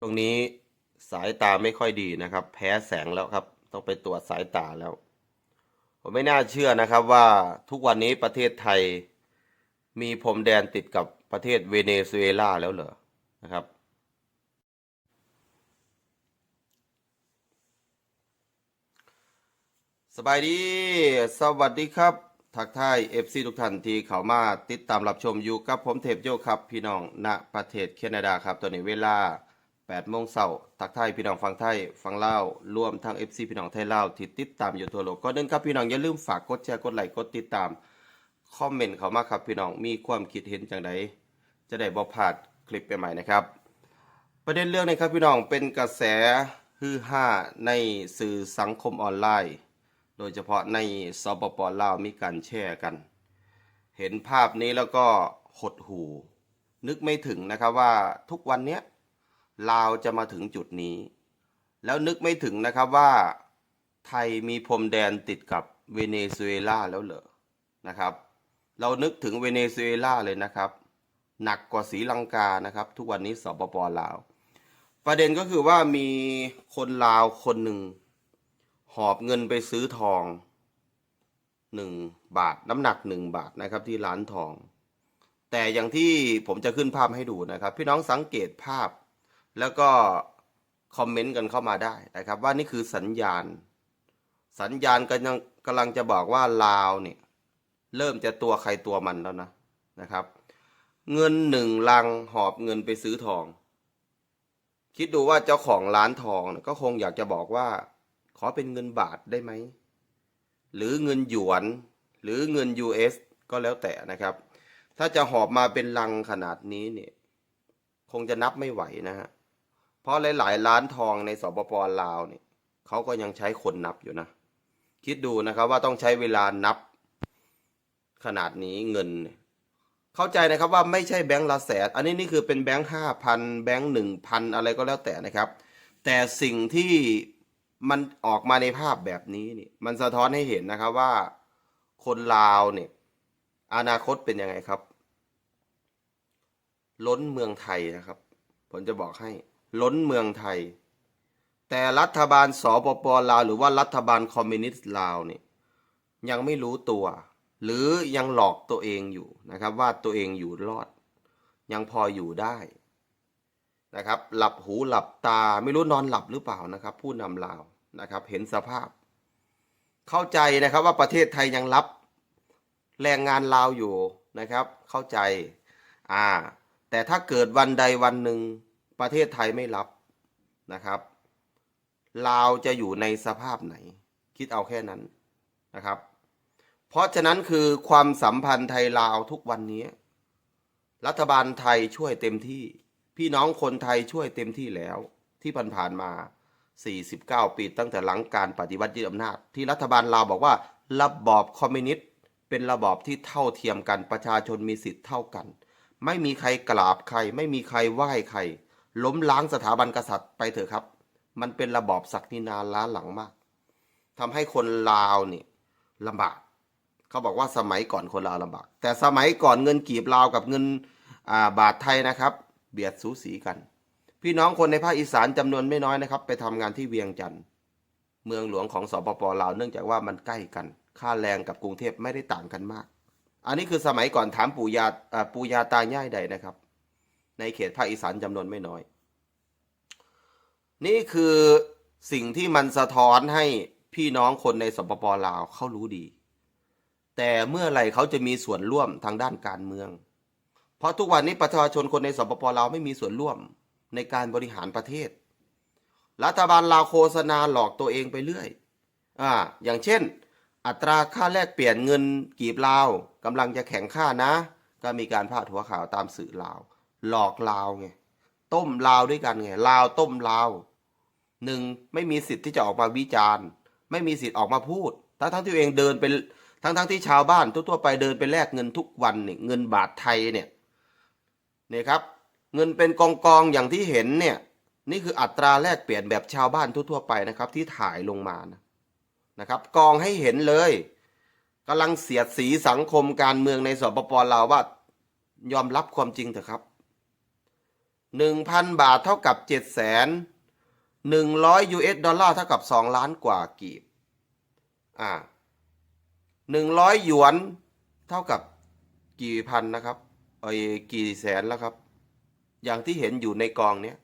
ตรงนี้สายตาไม่ค่อยดีนะครับ แพ้แสงแล้วครับ ต้องไปตรวจสายตาแล้ว ผมไม่น่าเชื่อนะครับว่าทุกวันนี้ประเทศไทย มีพรมแดนติดกับประเทศเวเนซุเอลาแล้วเหรอนะครับ สบายดี สวัสดีครับ ทักทายเอฟซีทุกท่านที่เข้ามาติดตามรับชมอยู่กับผมเทพโยครับ พี่น้องณประเทศแคนาดาครับตอนนี้เวลา 8โมงเช้าทักทายพี่น้องฟังไทยฟังเล่าวรวมทั้ง FC พี่น้องไทยเล่าวที่ติดตามอยู่ทั่วโลกก็นึงครับพี่น้องอย่าลืมฝากกดแชร์กดไลค์กดติดตามคอมเมนต์เข้ามาครับพี่น้องมีความคิดเห็นจังไดจะได้บ่พลาดคลิปใหม่ๆนะครับ ประเด็นเรื่องนี้ครับพี่น้องเป็นกระแสฮือฮาในสื่อสังคมออนไลน์ โดยเฉพาะในสปปลาวมีการแชร์กัน เห็นภาพนี้แล้วก็หดหูนึกไม่ถึงนะครับว่าทุกวันเนี้ย ลาวจะมาถึงจุดนี้ แล้วนึกไม่ถึงนะครับว่าไทยมีพรมแดนติดกับเวเนซุเอลาแล้วเหรอนะครับ เรานึกถึงเวเนซุเอลาเลยนะครับ หนักกว่าศรีลังกานะครับ ทุกวันนี้สปปลาว ประเด็นก็คือว่ามีคนลาวคนหนึ่ง หอบเงินไปซื้อทองหนึ่งบาทน้ำหนักหนึ่งบาทนะครับที่ร้านทอง แต่อย่างที่ผมจะขึ้นภาพให้ดูนะครับ พี่น้องสังเกตภาพ แล้วก็คอมเมนต์กันเข้ามาได้นะครับ ว่านี่คือสัญญาณ สัญญาณกำลังกำลังจะบอกว่าลาวเนี่ยเริ่มจะตัวใครตัวมันแล้วนะนะครับ เงินหนึ่งลังหอบเงินไปซื้อทอง คิดดูว่าเจ้าของร้านทองก็คงอยากจะบอกว่า ขอเป็นเงินบาทได้ไหม หรือเงินหยวน หรือเงิน US ก็แล้วแต่นะครับ ถ้าจะหอบมาเป็นลังขนาดนี้เนี่ย คงจะนับไม่ไหวนะฮะ ราะหลายๆร้านทองในสปปลาวเนี่ยเขาก็ยังใช้คนนับอยู่นะ คิดดูนะครับว่าต้องใช้เวลานับ ขนาดนี้เงินเนี่ยเข้าใจนะครับว่าไม่ใช่แบงค์ละแสน อันนี้นี่คือเป็นแบงค์ห้าพันแบงค์หนึ่งพันอะไรก็แล้วแต่นะครับ แต่สิ่งที่มันออกมาในภาพแบบนี้นี่มันสะท้อนให้เห็นนะครับว่าคนลาวเนี่ยอนาคตเป็นยังไงครับ ล้นเมืองไทยนะครับ ผมจะบอกให้ ล้นเมืองไทย แต่รัฐบาลสปปลาวหรือว่ารัฐบาลคอมมิวนิสต์ลาวเนี่ยยังไม่รู้ตัว หรือยังหลอกตัวเองอยู่นะครับ ว่าตัวเองอยู่รอด ยังพออยู่ได้นะครับ หลับหูหลับตาไม่รู้นอนหลับหรือเปล่านะครับ ผู้นำลาวนะครับ เห็นสภาพ เข้าใจนะครับว่าประเทศไทยยังรับแรงงานลาวอยู่นะครับ เข้าใจอ่าแต่ถ้าเกิดวันใดวันหนึ่ง ประเทศไทยไม่รับนะครับลาวจะอยู่ในสภาพไหน คิดเอาแค่นั้นนะครับ เพราะฉะนั้นคือความสัมพันธ์ไทยลาวทุกวันนี้ รัฐบาลไทยช่วยเต็มที่ พี่น้องคนไทยช่วยเต็มที่แล้วที่ผ่านๆมา 49 ปีตั้งแต่หลังการปฏิวัติยึดอำนาจ ที่รัฐบาลลาวบอกว่า ระบอบคอมมิวนิสต์เป็นระบอบที่เท่าเทียมกันประชาชนมีสิทธิ์เท่ากัน ไม่มีใครกราบใคร ไม่มีใครไหว้ใคร ล้มล้างสถาบันกษัตริย์ไปเถอะครับ มันเป็นระบอบศักดินาล้าหลังมากทำให้คนลาวเนี่ยลำบาก เขาบอกว่าสมัยก่อนคนลาวลำบาก แต่สมัยก่อนเงินกีบลาวกับเงินาบาทไทยนะครับ เบียดสูสีกัน พี่น้องคนในภาคอีสานจำนวนไม่น้อยนะครับ ไปทำงานที่เวียงจันทร์เมืองหลวงของสปปลาวเนื่องจากว่ามันใกล้กัน ค่าแรงกับกรุงเทพไม่ได้ต่างกันมาก อันนี้คือสมัยก่อนถามปู่ยาอ่าปู่ยาตายายใดนะครับ ในเขตภาคอีสานจำนวนไม่น้อย นี่คือสิ่งที่มันสะท้อนให้พี่น้องคนในสปปลาวเขารู้ดี แต่เมื่อไหร่เขาจะมีส่วนร่วมทางด้านการเมือง เพราะทุกวันนี้ประชาชนคนในสปปลาวไม่มีส่วนร่วมในการบริหารประเทศ รัฐบาลลาวโฆษณาหลอกตัวเองไปเรื่อย อ่า อย่างเช่น อัตราค่าแลกเปลี่ยนเงินกีบลาวกำลังจะแข่งค่านะ ก็มีการพาดหัวข่าวตามสื่อลาว หลอกลาวไงต้มลาวด้วยกันไงลาวต้มลาวหนึ่งไม่มีสิทธิ์ที่จะออกมาวิจารณ์ ไม่มีสิทธิ์ออกมาพูด ทั้งทั้งที่ตัวเองเดินเป็นทั้งทั้งที่ชาวบ้านทั่วๆไปเดินไปแลกเงินทุกวันเนี่ยเงินบาทไทยเนี่ยเนี่ยครับ เงินเป็นกองกองอย่างที่เห็นเนี่ยนี่คืออัตราแลกเปลี่ยนแบบชาวบ้านทั่วๆไปนะครับ ที่ถ่ายลงมานะนะครับกองให้เห็นเลยกำลังเสียดสีสังคมการเมืองในสปปลาวว่ายอมรับความจริงเถอะครับ หนึ่งพันบาทเท่ากับเจ็ดแสนหนึ่งร้อยยูเอสดอลลาร์เท่ากับสองล้านกว่ากีบอ่าหนึ่งร้อยหยวนเท่ากับกี่พันนะครับเอ้กี่แสนแล้วครับ อย่างที่เห็นอยู่ในกองเนี้ย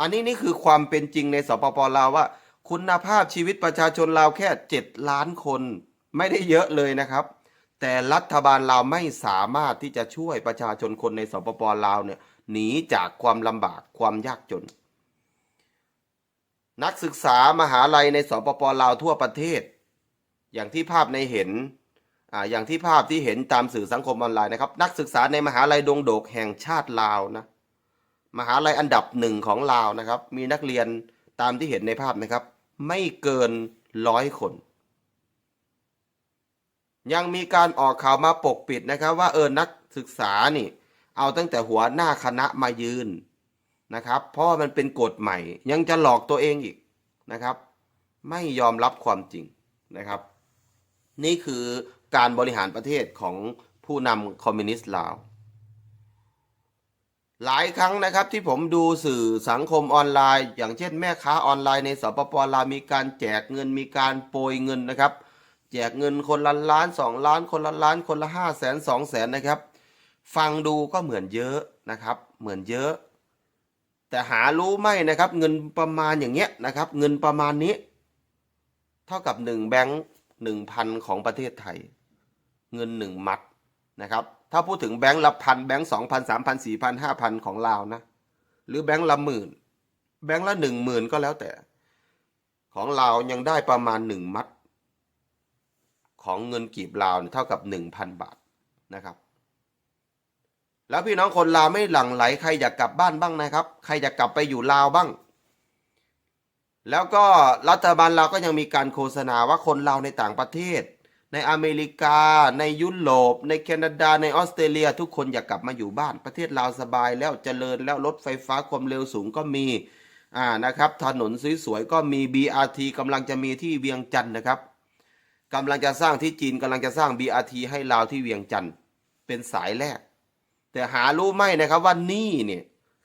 อันนี้นี่คือความเป็นจริงในสปปลาวว่า คุณภาพชีวิตประชาชนลาวแค่เจ็ดล้านคนไม่ได้เยอะเลยนะครับ แต่รัฐบาลลาวไม่สามารถที่จะช่วยประชาชนคนในสปปลาวเนี่ยหนีจากความลำบากความยากจน นักศึกษามหาลัยในสปปลาวทั่วประเทศ อย่างที่ภาพในเห็นอ่าอย่างที่ภาพที่เห็นตามสื่อสังคมออนไลน์นะครับ นักศึกษาในมหาลัยดงโดกแห่งชาติลาวนะมหาลัยอันดับหนึ่งของลาวนะครับ มีนักเรียนตามที่เห็นในภาพนะครับ ไม่เกินร้อยคน ยังมีการออกข่าวมาปกปิดนะครับ ว่าเออนักศึกษานี่ เอาตั้งแต่หัวหน้าคณะมายืนนะครับ เพราะมันเป็นกฎใหม่ ยังจะหลอกตัวเองอีกนะครับ ไม่ยอมรับความจริงนะครับ นี่คือการบริหารประเทศของผู้นำคอมมิวนิสต์ลาว หลายครั้งนะครับที่ผมดูสื่อสังคมออนไลน์ อย่างเช่นแม่ค้าออนไลน์ในสปปลาวมีการแจกเงินมีการโปรยเงินนะครับ แจกเงินคนละล้านสองล้าน คนละล้านคนละห้าแสนสองแสนนะครับ ฟังดูก็เหมือนเยอะนะครับ เหมือนเยอะ แต่หารู้ไหมนะครับ เงินประมาณอย่างเงี้ยนะครับ เงินประมาณนี้ เท่ากับหนึ่งแบงค์หนึ่งพันของประเทศไทย เงินหนึ่งมัดนะครับ ถ้าพูดถึงแบงค์ละพันแบงค์สองพันสามพันสี่พันห้าพันของลาวนะ หรือแบงค์ละหมื่น แบงค์ละหนึ่งหมื่นก็แล้วแต่ ของลาวยังได้ประมาณหนึ่งมัด ของเงินกีบลาวเท่ากับหนึ่งพันบาทนะครับ แล้วพี่น้องคนลาวไม่หลั่งไหลใครอยากกลับบ้านบ้างนะครับ ใครอยากกลับไปอยู่ลาวบ้าง แล้วก็รัฐบาลเราวก็ยังมีการโฆษณาว่าคนลาวในต่างประเทศ ในอเมริกา ในยุโรป ในแคนาดา ในออสเตรเลีย ทุกคนอยากกลับมาอยู่บ้าน ประเทศลาวสบายแล้วเจริญแล้วรถไฟฟ้าความเร็วสูงก็มีอ่านะครับถนนสวยๆก็มี BRT กำลังจะมีที่เวียงจันทร์นะครับกำลังจะสร้างที่จีนกำลังจะสร้าง BRT ให้ลาวที่เวียงจันทร์เป็นสายแรก แต่หารู้ไหมนะครับว่านี้เนี่ย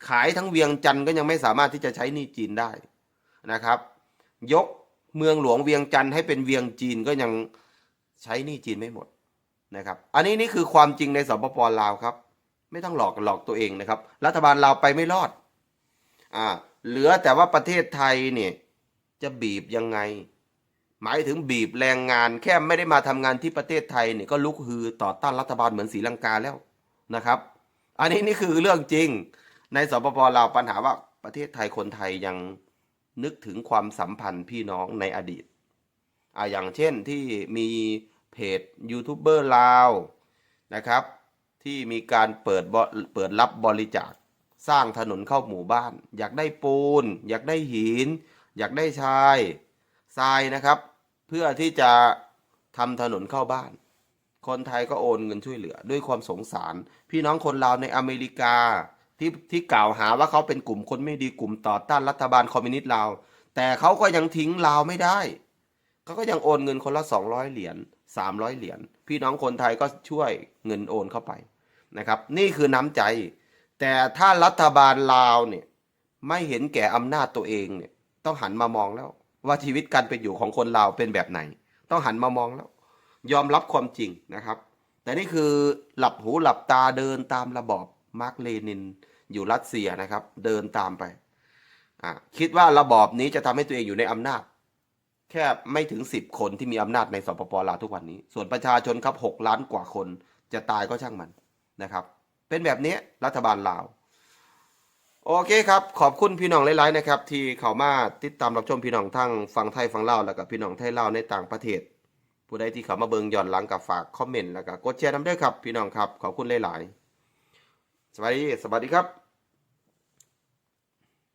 ขายทั้งเวียงจันทร์ก็ยังไม่สามารถที่จะใช้หนี้จีนได้นะครับ ยกเมืองหลวงเวียงจันทร์ให้เป็นเวียงจีนก็ยังใช้หนี้จีนไม่หมดนะครับ อันนี้นี่คือความจริงในสปปลาวครับ ไม่ต้องหลอกหลอกตัวเองนะครับ รัฐบาลลาวไปไม่รอดอ่าเหลือแต่ว่าประเทศไทยเนี่ยจะบีบยังไง หมายถึงบีบแรงงานแค่ไม่ได้มาทำงานที่ประเทศไทยเนี่ยก็ลุกฮือต่อต้านรัฐบาลเหมือนศรีลังกาแล้วนะครับ อันนี้นี่คือเรื่องจริง ในสปปลาวปัญหาว่าประเทศไทยคนไทยยังนึกถึงความสัมพันธ์พี่น้องในอดีตอ่าอย่างเช่นที่มีเพจยูทูบเบอร์ลาวนะครับ ที่มีการเปิดเปิดรับบริจาคสร้างถนนเข้าหมู่บ้าน อยากได้ปูน อยากได้หิน อยากได้ชายทรายนะครับ เพื่อที่จะทำถนนเข้าบ้าน คนไทยก็โอนเงินช่วยเหลือ ด้วยความสงสาร พี่น้องคนลาวในอเมริกา ที่ที่กล่าวหาว่าเขาเป็นกลุ่มคนไม่ดีกลุ่มต่อต้านรัฐบาลคอมมิวนิสต์ลาวแต่เขาก็ยังทิ้งลาวไม่ได้เขาก็ยังโอนเงินคนละ 200 เหรียญ300 เหรียญพี่น้องคนไทยก็ช่วยเงินโอนเข้าไปนะครับ นี่คือน้ำใจ แต่ถ้ารัฐบาลลาวเนี่ยไม่เห็นแก่อำนาจตัวเองเนี่ยต้องหันมามองแล้ว ว่าชีวิตการเป็นอยู่ของคนลาวเป็นแบบไหน ต้องหันมามองแล้ว ยอมรับความจริงนะครับ แต่นี่คือหลับหูหลับตาเดินตามระบอบมาร์กเลนิน อยู่รัสเซียนะครับ เดินตามไปคิดว่าระบอบนี้จะทำให้ตัวเองอยู่ในอำนาจ แค่ไม่ถึงสิบคนที่มีอำนาจในสปปลาวทุกวันนี้ ส่วนประชาชนครับหกล้านกว่าคนจะตายก็ช่างมันนะครับ เป็นแบบนี้รัฐบาลลาว โอเคครับ ขอบคุณพี่น้องหลายๆนะครับ ที่เข้ามาติดตามรับชมพี่น้องทั้งฟังไทยฟังเล่าวแล้วก็พี่น้องไทยเล่าวในต่างประเทศ ผู้ใดที่เข้ามาเบิงย้อนหลังกับฝากคอมเมนต์แล้วก็กดแชร์นำได้ครับ พี่น้องครับขอบคุณหลาย ๆ สวัสดีสวัสดีครับ